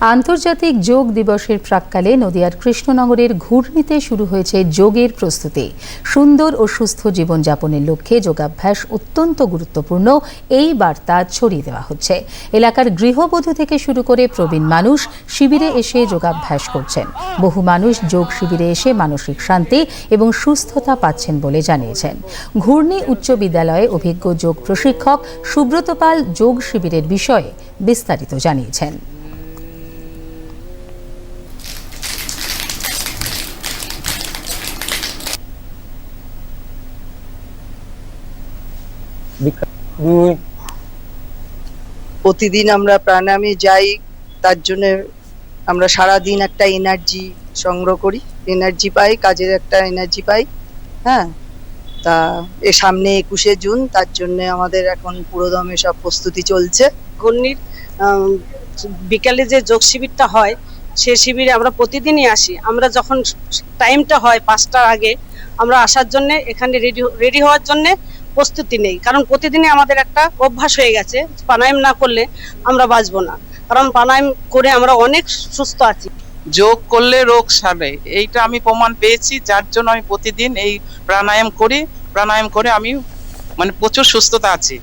আন্তর্জাতিক যোগ দিবসের প্রাককালে নদিয়ার কৃষ্ণনগরের ঘূর্ণিতে শুরু হয়েছে যোগের প্রস্তুতি। সুন্দর ও সুস্থ জীবনযাপনের লক্ষ্যে যোগাভ্যাস অত্যন্ত গুরুত্বপূর্ণ। এই বার্তা ছড়িয়ে দেওয়া হচ্ছে। এলাকার গৃহবধূ থেকে শুরু করে প্রবীণ মানুষ শিবিরে এসে যোগাভ্যাস করছেন। বহু মানুষ যোগ শিবিরে এসে মানসিক শান্তি এবং সুস্থতা পাচ্ছেন বলে জানিয়েছেন। ঘূর্ণি উচ্চ বিদ্যালয়ে অভিজ্ঞ যোগ প্রশিক্ষক সুব্রত পাল যোগ শিবিরের বিষয়ে বিস্তারিত জানিয়েছেন। প্রতিদিন আমরা প্রাণায়ামে যাই, তার জন্য আমরা সারা দিন একটা এনার্জি সংগ্রহ করি এনার্জি পাই, কাজের একটা এনার্জি পাই হ্যাঁ? তা এ সামনে একুশে জুন, তার জন্য আমাদের এখন পুরোদমে সব প্রস্তুতি চলছে। ঘূর্ণির বিকালে যে যোগ শিবিরটা হয়, সে শিবিরে আমরা প্রতিদিনই আসি। আমরা যখন টাইমটা হয় পাঁচটার আগে, আমরা আসার জন্য, এখানে রেডি রেডি হওয়ার জন্য প্রস্তুতি নেই। কারণ প্রতিদিনই আমাদের একটা অভ্যাস হয়ে গেছে, প্রাণায়াম না করলে আমরা বাঁচব না। কারণ প্রাণায়াম করে আমরা অনেক সুস্থ আছি। যোগ করলে রোগ সারে এইটা আমি প্রমাণ পেয়েছি, যার জন্য আমি প্রতিদিন এই প্রাণায়াম করি। প্রাণায়াম করে আমি মানে প্রচুর সুস্থতা আছি।